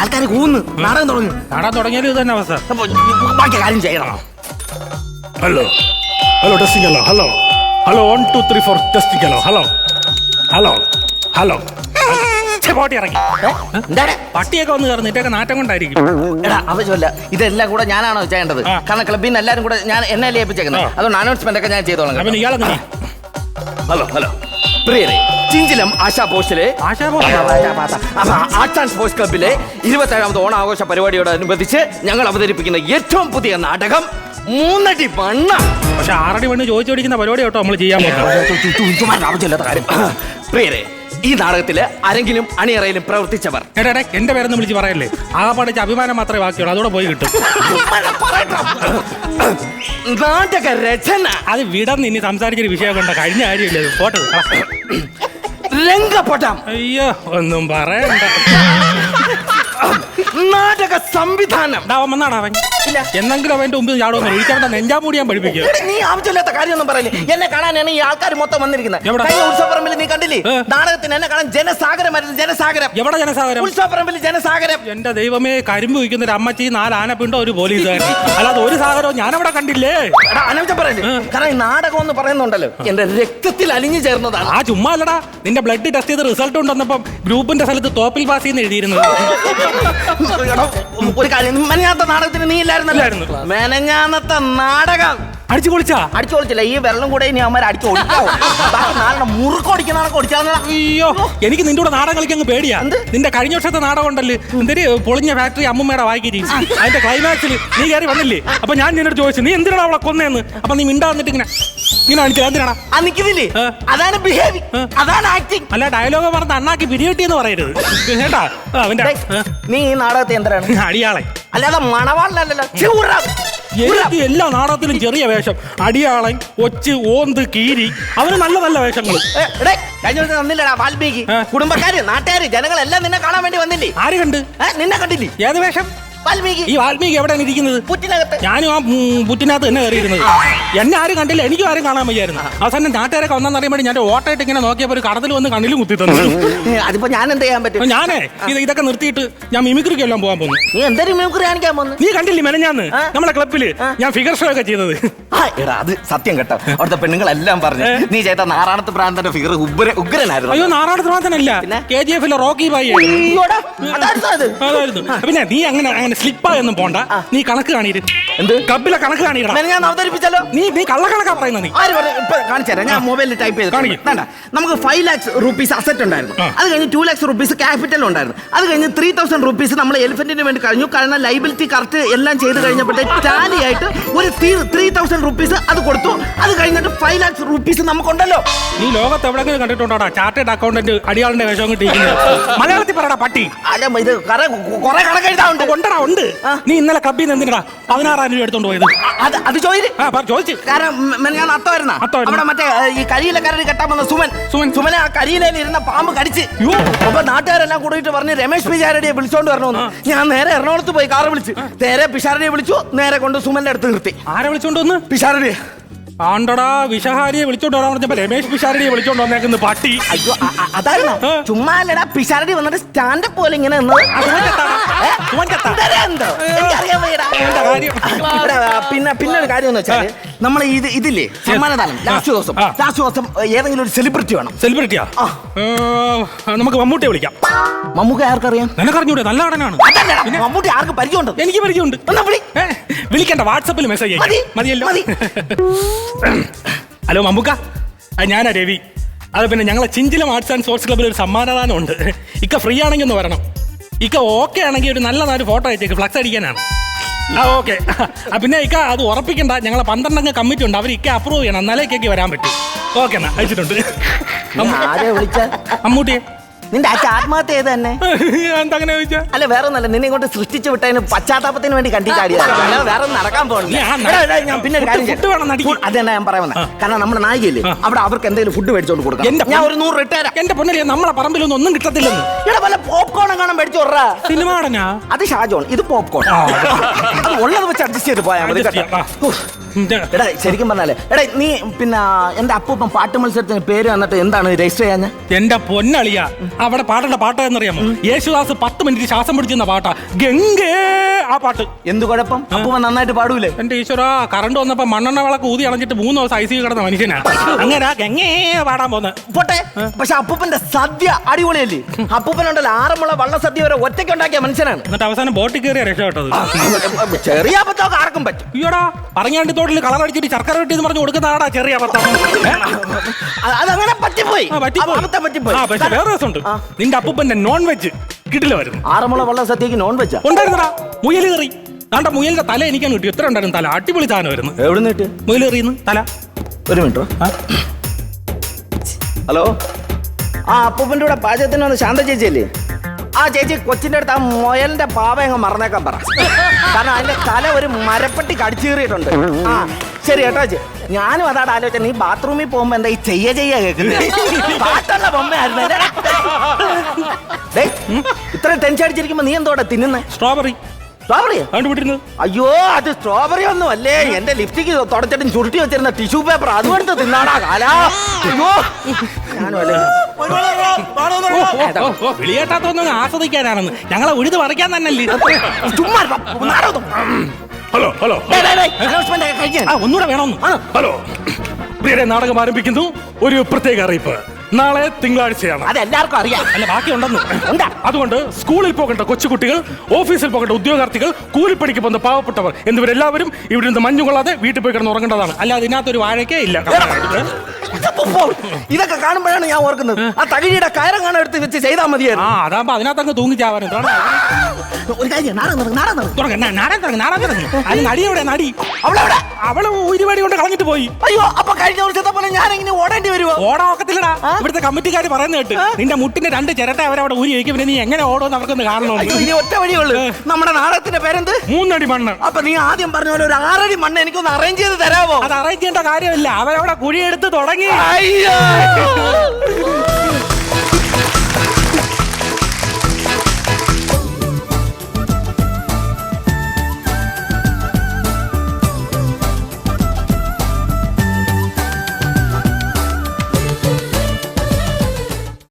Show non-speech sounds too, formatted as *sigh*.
ആൾക്കാർ കൂന്ന്. നാടകം തുടങ്ങി. കാണാൻ തുടങ്ങിയാലും ഇത് തന്നെ അവസ്ഥ. അപ്പൊ ബാക്കി കാര്യം ചെയ്യണം. Hello hello testing hello hello hello one two three four testing hello hello hello hello പോട്ടി ഇറങ്ങി. എന്താ പട്ടിയൊക്കെ വന്ന് കയറുന്നു. ഇതൊക്കെ നാറ്റം കൊണ്ടായിരിക്കും. എടാ ആവശ്യമല്ല ഇതെല്ലാം കൂടെ ഞാനാണോ ചെയ്യേണ്ടത്? കാരണം ക്ലബിൽ നിന്ന് എല്ലാവരും കൂടെ ഞാൻ എന്നെ ഏൽപ്പിച്ചേക്കുന്നത് അതുകൊണ്ട് അനൗൺസ്മെന്റ് ഒക്കെ ഞാൻ ചെയ്തോളാം. ഹലോ ഹലോ പ്രിയരെ ചിഞ്ചിലം ആശാ പോസ്റ്റിലെ ആർട്സ് ആൻഡ് സ്പോർട്സ് ക്ലബിലെ ഇരുപത്തേഴാമത് ഓണാഘോഷ പരിപാടിയോടനുബന്ധിച്ച് ഞങ്ങൾ അവതരിപ്പിക്കുന്ന ഏറ്റവും പുതിയ നാടകം മൂന്നടി മണ്ണ പക്ഷെ ആറടി മണ്ണ് ചോദിച്ചു പിടിക്കുന്ന പരിപാടി കേട്ടോ നമ്മൾ ചെയ്യാൻ കാര്യം. പ്രിയരെ ഈ നാടകത്തിൽ ആരെങ്കിലും അണിയറയിലും പ്രവർത്തിച്ചവർ എടാ എന്റെ പേരെന്ന് വിളിച്ച് പറയല്ലേ? ആ പഠിച്ച അഭിമാനം മാത്രമേ ബാക്കിയുള്ളൂ. അതോടെ പോയി കിട്ടും. നാടക രചന അത് വിടന്ന് ഇനി സംസാരിച്ചൊരു വിഷയം കൊണ്ട് കഴിഞ്ഞ കാര്യമില്ല ഇത്. രംഗപടം. അയ്യോ ഒന്നും പറയണ്ട. നാടക സംവിധാനം. എടാ, ഇല്ല. എന്നെങ്കിലും അവന്റെ മുമ്പിൽ ചാടുമെന്ന് ഒഴിച്ചവന്റെ നെഞ്ചാമൂടി ഞാൻ പഠിപ്പിക്കുക എടാ, നീ ആവശ്യമില്ലാത്ത കാര്യമൊന്നും പറയില്ലേ? എന്നെ കാണാനാണ് ഈ ആൾക്കാർ മൊത്തം വന്നിരിക്കുന്നത്. എവിടെ? കഴിഞ്ഞ ഉത്സവപ്പറമ്പിൽ നീ കണ്ടില്ലേ? ഏ. നാടകത്തിന് എന്നെ കാണാൻ ജനസാഗരമായിരുന്നു ജനസാഗരം. എവിടെ ജനസാഗരം? ഉത്സവപ്പറമ്പിൽ ജനസാഗരം. എന്റെ ദൈവമേ കരിമ്പ് വയ്ക്കുന്ന ഒരു അമ്മച്ചി നാല് ആനപ്പിണ്ടോ ഒരു പോലീസുകാരൻ അല്ലാതെ ഒരു സാഗരവും ഞാനവിടെ കണ്ടില്ലേ? എടാ പറയല്ലേ? ഏ. കാരണം ഈ നാടകം എന്ന് പറയുന്നുണ്ടല്ലോ എന്റെ രക്തത്തിൽ അലിഞ്ഞു ചേർന്നതാണ്. ആ ചുമ്മാ അല്ലടാ. നിന്റെ ബ്ലഡ് ടെസ്റ്റ് ചെയ്ത് റിസൾട്ട് ഉണ്ടെന്നപ്പം ഗ്രൂപ്പിന്റെ സ്ഥലത്ത് തോപ്പിൽ പാസ് ചെയ്യുന്ന എഴുതിയിരുന്നത്. എടാ, *laughs* ഒരു കാര്യം നാടകത്തിന് നീ ഇല്ലായിരുന്നല്ലോ ഇല്ലായിരുന്നു. മെനഞ്ഞാന്നത്തെ നാടകം. അടിച്ചു പൊളിച്ചാ അടിച്ചു പൊളിച്ചില്ല ഈ വെള്ളം കൂടെ ഇനി അവന്മാർ അടിച്ചു ഒടിക്കാവോ ബാക്കി നാലെണ്ണം മുറുക്കൊടിക്കുന്ന ഒടിച്ചാൽ അയ്യോ എനിക്ക് നിന്റെ കൂടെ നാടകം കളിക്കാൻ പേടിയാ? നിന്റെ കഴിഞ്ഞ വർഷത്തെ നാടകം ഉണ്ടല്ലേ? എന്തൊരു പൊളിഞ്ഞ ഫാക്ടറി അമ്മമ്മയുടെ വായിക്കരി. അതിന്റെ ക്ലൈമാക്സിൽ നീ കയറി വന്നില്ലേ? അപ്പൊ ഞാൻ നിന്നോട് ചോദിച്ചു നീ എന്തിനാണ് അവളെ കൊന്നേന്ന്? അപ്പൊ നീ മിണ്ടാ വന്നിട്ട് ഇങ്ങനെ ഇങ്ങനെ എന്തിനാണ്. അതാണ് ബിഹേവി. അതാണ് ആക്ടിങ് അല്ല ഡയലോഗ് പറഞ്ഞ അണ്ണാക്കി എന്ന് പറയരുത്. *laughs* കേട്ടാ? അവന്റെ നീ ഈ നാടകത്തെ എന്തിനാണ്? അടിയാളെ. അല്ലാതെ മണവാളിലല്ലല്ലോ ഛെ, ഉറാ. ഉറാ. എനിക്ക് എല്ലാ നാടകത്തിലും ചെറിയ വേഷം. അടിയാളൻ ഒച്ച് ഓന്ത് കീരി. അവന് നല്ല നല്ല വേഷങ്ങൾ ഏ, എടേ, കഴിഞ്ഞ ദിവസം തന്നില്ലടാ വാൽമീകി. ഏ. കുടുംബക്കാര് നാട്ടുകാര് ജനങ്ങളെല്ലാം നിന്നെ കാണാൻ വേണ്ടി വന്നില്ലേ? ആര് കണ്ട്? ഏ, നിന്നെ കണ്ടില്ലേ? ഏത് വേഷം? വാൽമീകി. ഈ വാൽമീകി എവിടെയാണ് ഇരിക്കുന്നത്? പുറ്റിനകത്ത്. ഞാനും ആ ഉം, പുറ്റിനകത്ത് തന്നെ കയറിയിരുന്നത്. എന്നെ ആരും കണ്ടില്ല എനിക്കും ആരും കാണാൻ വയ്യായിരുന്നു. അവസാനം നാട്ടുകാരൊക്കെ വന്നെന്ന് അറിയുമ്പോൾ ഞാൻ ഓട്ടമായിട്ട് ഇങ്ങനെ നോക്കിയപ്പോൾ ഒരു കടത്തിൽ വന്ന് കണ്ണിലും കുത്തി തന്നു. അതിപ്പോ ഞാൻ എന്ത് ചെയ്യാൻ അപ്പൊ പറ്റും ഞാനേ ഇത് ഇതൊക്കെ നിർത്തിയിട്ട് ഞാൻ മിമിക്രിക്ക് എല്ലാം പോകാൻ പോകുന്നു നീ എന്തൊരു മിമിക്രി കാണിക്കാൻ പോന്നു? നീ കണ്ടില്ലേ മെനഞ്ഞാന്ന്? നമ്മുടെ നമ്മളെ ക്ലബിൽ ഞാൻ ഫിഗർ ഷോ ഒക്കെ ചെയ്തത് ആ, എടാ അത് സത്യം കേട്ടോ. അവിടുത്തെ പെണ്ണുങ്ങളെല്ലാം പറഞ്ഞു. നീ ചെയ്ത നാറാണത്ത് പ്രാന്തന്റെ ഫിഗർ ഉഗ്ര ഉഗ്രനായിരുന്നു. അയ്യോ നാറാണത്ത് പ്രാന്തനല്ല? കെ ജി എഫിലെ റോക്കി ബായി അയ്യോടാ, അതായിരുന്നു അത്. അതായിരുന്നു. പിന്നെ നീ അങ്ങനെ അങ്ങനെ സ്ലിപ്പായൊന്നും പോണ്ട. നീ കണക്ക് കാണിയിട്ട് എന്ത്? കബിലെ കണക്ക് കാണിക്കണം ഞാൻ അവതരിപ്പിച്ചല്ലോ നീ നീ കള്ളക്കണക്കാ പറയുന്ന നീ. ആര് പറഞ്ഞു ഇപ്പൊ കാണിച്ചുതരാം ഞാൻ മൊബൈലിൽ ടൈപ്പ് ചെയ്ത് കാണിക്കും. വേണ്ട. നമുക്ക് ഫൈവ് ലാക്സ് റുപ്പീസ് അസറ്റ് ഉണ്ടായിരുന്നു. അത് കഴിഞ്ഞ് ടു ലാക്സ് റുപ്പീസ് ക്യാപിറ്റൽ ഉണ്ടായിരുന്നു. അത് കഴിഞ്ഞ് ത്രീ തൗസൻഡ് റുപ്പീസ് നമ്മൾ എലിഫന്റിന് വേണ്ടി കഴിഞ്ഞു. കാരണം ലൈബിലിറ്റി കറക്റ്റ് എല്ലാം ചെയ്ത് കഴിഞ്ഞപ്പോഴത്തെ ടാലി ആയിട്ട് ഒരു ത്രീ തൗസൻഡ് റുപ്പീസ് അത് കൊടുത്തു. അത് കഴിഞ്ഞിട്ട് ഫൈവ് ലാക്സ് റുപ്പീസ് നമുക്കുണ്ടല്ലോ. നീ ലോകത്ത് എവിടെങ്കിലും കണ്ടിട്ടുണ്ടോടാ? ചാർട്ടേഡ് അക്കൗണ്ടന്റ് അടിയാളിന്റെ വേഷം കിട്ടിയിരിക്കുന്നത് മലയാളത്തിൽ പറയടാ പട്ടി. അല്ല ഇത് കുറെ കണക്കെഴുതാറുണ്ട് ഉണ്ടടാ ഉണ്ട്. നീ ഇന്നലെ കബ്ബിന്ന് എന്തിനാ പതിനാറായിരം രൂപ എടുത്തോണ്ട് പോയത്? അത് അത് ചോദിച്ചു ആ പറ ചോദിച്ചു. കാരണം ഞാൻ അത്തമായിരുന്ന. അത്തമായിരുന്നു. അവിടെ മറ്റേ ഏ, ഈ കരിയിലെ കരടി കെട്ടാൻ വന്ന സുമൻ. സുമൻ. സുമനെ ആ കരിയിലയിൽ ഇരുന്ന പാമ്പ് കടിച്ച്. യ്യോ. അപ്പൊ നാട്ടുകാരെല്ലാം കൂടിയിട്ട് പറഞ്ഞ് രമേശ് പിഷാരടിയെ വിളിച്ചോണ്ട് വരണമെന്ന്. ഞാൻ നേരെ എറണാകുളത്ത് പോയി കാറ് വിളിച്ച്. നേരെ പിഷാരടിയെ വിളിച്ചു. നേരെ കൊണ്ട് സുമന്റെ അടുത്ത് നിർത്തി. ആരെ വിളിച്ചോണ്ട് വന്ന്? പിഷാരടിയെ. ആണ്ടടാ വിഷഹാരിയെ വിളിച്ചോണ്ട് വരാൻ പറഞ്ഞപ്പോ രമേശ് പിഷാരടിയെ വിളിച്ചോണ്ട് വന്നേക്കുന്നു പട്ടി. അയ്യോ അതായിരുന്നു? ആ. ചുമ്മാ അല്ലടാ പിഷാരടി വന്നിട്ട് സ്റ്റാൻഡപ്പ് പോലെ ഇങ്ങനെ നിന്നത്. പിന്നെ പിന്നെ ഒരു കാര്യം എന്ന് വെച്ചാൽ നമ്മൾ ഇത് ഇതില്ലേ? സമ്മാനദാനം ലാസ്റ്റ് ദിവസം. ലാസ്റ്റ് ദിവസം ഏതെങ്കിലും ഒരു സെലിബ്രിറ്റി വേണം. സെലിബ്രിറ്റിയാ നമുക്ക് മമ്മൂട്ടിയെ വിളിക്കാം. മമ്മൂക്ക ആർക്കറിയാം? നിനക്കറിഞ്ഞൂടെ നല്ല നടനാണ്. മമ്മൂട്ടി ആർക്ക് പരിചയമുണ്ട്? എനിക്ക് പരിചയമുണ്ട്. വിളിക്കണ്ട വാട്സപ്പിൽ മെസ്സേജ് മതി. മതിയല്ലോ. മതി. ഹലോ മമ്മൂക്ക. ഞാനാ രവി. അത് പിന്നെ ഞങ്ങളെ ചിഞ്ചിലം ആർട്സ് ആൻഡ് സ്പോർട്സ് ക്ലബ്ബിൽ ഒരു സമ്മാനദാനം ഉണ്ട് ഇക്ക ഫ്രീ ആണെങ്കിൽ ഒന്ന് വരണം. ഇക്ക ഓക്കെ ആണെങ്കിൽ ഒരു നല്ല നാല് ഫോട്ടോ അയച്ചേക്ക്. ഫ്ലക്സ് അടിക്കാനാണ്. ആ ഓക്കെ പിന്നെ ഇക്ക അത് ഉറപ്പിക്കണ്ട. ഞങ്ങളെ പന്ത്രണ്ടംഗ കമ്മിറ്റി ഉണ്ട്. അവർ ഇക്ക അപ്രൂവ് ചെയ്യണം. എന്നാലേ ഇക്കയ്ക്ക് വരാൻ പറ്റും. ഓക്കെ എന്നാ. അയച്ചിട്ടുണ്ട്. അമ്മൂട്ടിയെ ആരെ വിളിച്ച മമ്മൂട്ടിയെ നിന്റെ അച്ഛൻ ആത്മഹത്യ ചെയ്ത് തന്നെ? *laughs* അങ്ങനെ ചോദിച്ചാ? അല്ല വേറെ ഒന്നല്ല നിന്നെ ഇങ്ങോട്ട് സൃഷ്ടിച്ചു വിട്ടതിന് പശ്ചാത്താപത്തിന് വേണ്ടി കണ്ടി ചാടിയത് വേറെ നടക്കാൻ പോകണം പിന്നെ ഒരു കാര്യം ഫുഡ്. വേണം നടിക്ക്. ഞാൻ പറയാൻ കാരണം നമ്മുടെ നായികയില്ലേ. അവിടെ അവർക്ക് എന്തെങ്കിലും ഫുഡ് മേടിച്ചോണ്ട് കൊടുക്കാം ഞാൻ ഒരു നൂറ് റിട്ടയർ എന്റെ പൊന്നല്ലേ നമ്മളെ പറമ്പിലൊന്നും ഒന്നും കിട്ടത്തില്ലെന്ന്. ഇവിടെ വല്ല പോപ്കോൺ കാണാൻ മേടിച്ചു വിട്റാ. സിനിമ അത് ഷാജോൺ ഇത് പോപ്കോൺ. അത് ഉള്ളത് വെച്ച് അഡ്ജസ്റ്റ് ചെയ്ത് പോയാൽ മതി എടാ. ശരിക്കും പറഞ്ഞാലേ എടാ നീ പിന്നെ എന്റെ അപ്പൂപ്പൻ പാട്ട് മത്സരത്തിന് പേര് വന്നിട്ട് എന്താണ് രജിസ്റ്റർ ചെയ്യാൻ എന്റെ പൊന്നളിയ. അവിടെ പാടേണ്ട പാട്ട് എന്നറിയാമോ യേശുദാസ് പത്ത് മിനിറ്റ് ശ്വാസം പിടിച്ചിരുന്ന പാട്ടാ. ഗംഗേ ആ പാട്ട്. എന്ത് കുഴപ്പം? അപ്പൂപ്പൻ നന്നായിട്ട് പാടൂലേ? എന്റെ ഈശ്വര കറണ്ട് വന്നപ്പോ മണ്ണെണ്ണ വിളക്ക് ഊതി അണഞ്ഞിട്ട് മൂന്ന് ദിവസം ഐ സി കിടന്ന മനുഷ്യനാ. അങ്ങനെ ഗംഗേ പാടാൻ പോന്നെ. പോട്ടെ. പക്ഷെ അപ്പൂപ്പന്റെ സദ്യ അടിപൊളിയല്ലേ? അപ്പൂപ്പനുണ്ടല്ലോ ആറന്മുള വള്ള സദ്യ വരെ ഒറ്റയ്ക്ക് ഉണ്ടാക്കിയ മനുഷ്യനാണ്. എന്നിട്ട് അവസാനം ബോട്ടിൽ കയറിയ രക്ഷപ്പെട്ടത്. ചെറിയ അബദ്ധമൊക്കെ ആർക്കും പറ്റും. അയ്യോടാ പറങ്ങാണ്ടി തോട്ടിൽ കളർ അടിച്ചിട്ട് ശർക്കര വെട്ടി എന്ന് പറഞ്ഞ് കൊടുക്കുന്ന ആടാ ചെറിയ അബദ്ധം. അതങ്ങനെ പറ്റിപ്പോയി. ആ, പറ്റിപ്പോയി. അബദ്ധം പറ്റിപ്പോയി. ആ പക്ഷെ വേറെ രസമുണ്ട്. നിന്റെ അപ്പൂപ്പന്റെ നോൺ വെജ് കിട്ടില്ല വരുന്നു ആറന്മുള വള്ള സദ്യക്ക് നോൺ വെജ് ഉണ്ടായിരുന്നടാ. മുയൽ കറി. താണ്ട മുയലിന്റെ തല എനിക്കാണ് കിട്ടി എത്ര ഉണ്ടായിരുന്നു തല? അടിപൊളി താനം വരുന്നു എവിടെ നിന്നിട്ട് മുയൽ കറിയുന്നു തല. ഒരു മിനിറ്റ് ആ. ഹലോ? ആ അപ്പൂപ്പന്റെ കൂടെ പാചകത്തിന് വന്ന് ശാന്ത ചേച്ചിയല്ലേ? ആ ചേച്ചി കൊച്ചിന്റെ അടുത്ത് ആ മുയലിന്റെ പാവ അങ്ങ് മറന്നേക്കാൻ പറ. കാരണം അതിന്റെ തല ഒരു മരപ്പെട്ടി കടിച്ചു കീറിയിട്ടുണ്ട് ആ ശരി കേട്ടോ ഞാനും അതാണ് ആലോചന നീ ബാത്റൂമിൽ പോകുമ്പോ എന്താ ഈ ചെയ്യ ചെയ്യ കേൾക്കുന്നത് പാട്ടുള്ള ബൊമ്മയായിരുന്നു ഇത്ര ടെൻഷൻ അടിച്ചിരിക്കുമ്പോ നീ എന്തോടെ തിന്നുന്നേ? സ്ട്രോബെറി വിട്ടിരുന്നത് അയ്യോ അത് സ്ട്രോബെറി ഒന്നും അല്ലേ? എന്റെ ലിഫ്റ്റിക്ക് തുടച്ചിട്ടും ചുരുട്ടി വെച്ചിരുന്ന ടിഷ്യൂ പേപ്പർ അതുകൊണ്ട് തിന്നാടാ കാലാ. അയ്യോ. ഞാനും അല്ലേ? വിളിയേട്ടാത്തൊന്നും ആസ്വദിക്കാനാണെന്ന്. ഞങ്ങളെ ഉഴുത് പറിക്കാൻ തന്നല്ലേ. Hello hello. ഒന്നുകൂടെ വേണമെന്ന്. ഹലോ. പ്രിയരെ നാടകം ആരംഭിക്കുന്നു. ഒരു പ്രത്യേക അറിയിപ്പ്. നാളെ തിങ്കളാഴ്ചയാണ്. അത് എല്ലാവർക്കും അറിയാം. അല്ല ബാക്കി ഉണ്ടെന്ന് അതുകൊണ്ട് സ്കൂളിൽ പോകേണ്ട കൊച്ചുകുട്ടികൾ ഓഫീസിൽ പോകേണ്ട ഉദ്യോഗാർത്ഥികൾ കൂലിപ്പണിക്ക് പോകുന്ന പാവപ്പെട്ടവർ എന്നിവരെല്ലാവരും ഇവിടെ നിന്ന് മഞ്ഞു കൊള്ളാതെ വീട്ടിൽ പോയി കിടന്ന് ഉറങ്ങേണ്ടതാണ് അല്ല അതിനകത്തൊരു വാഴക്കേ ഇല്ല. ഇതപ്പോ ഇതൊക്കെ കാണുമ്പോഴാണ് ഞാൻ ഓർക്കുന്നത്. ആ തകഴിയുടെ കയറം കാണെടുത്ത് എടുത്ത് വെച്ച് ചെയ്താൽ ആ മതിയായിരുന്നു അതാകുമ്പോ അതിനകത്തങ്ങ് തൂങ്ങിച്ചാവാനും ഒരു കാര്യം നാടകം നടക്കും നാടകം നടക്കും നാടൻ തുടങ്ങി നാടൻ തുടങ്ങി. അത് നടി എവിടെ? നടി. അവളെവിടെ? അവൾ ഒരുപാടി കൊണ്ട് കളഞ്ഞിട്ട് പോയി. അയ്യോ അപ്പൊ കഴിഞ്ഞ വർഷത്തെ പോലെ ഞാൻ ഇങ്ങനെ ഓടേണ്ടി വരുമോ ഓടാൻ ഒക്കത്തില്ലടാ. ഇവിടുത്തെ കമ്മിറ്റിക്കാർ പറയുന്ന കേട്ട്. നിന്റെ മുട്ടിന്റെ രണ്ട് ചിരട്ട അവരവിടെ ഊരി വയ്ക്കും പിന്നെ നീ എങ്ങനെ ഓടുമെന്ന് അവർക്കൊന്ന് അയ്യോ കാണണോ ഇനി ഒറ്റ വഴിയുള്ളൂ. നമ്മുടെ നാടകത്തിന്റെ പേരെന്ത്? മൂന്നടി മണ്ണ്. അപ്പൊ നീ ആദ്യം പറഞ്ഞ പോലെ ഒരു ആറടി മണ്ണ് എനിക്കൊന്ന് അറേഞ്ച് ചെയ്ത് തരാമോ അത് അറേഞ്ച് ചെയ്യേണ്ട കാര്യമില്ല. അവരവിടെ കുഴിയെടുത്ത് തുടങ്ങി. അയ്യോ *laughs*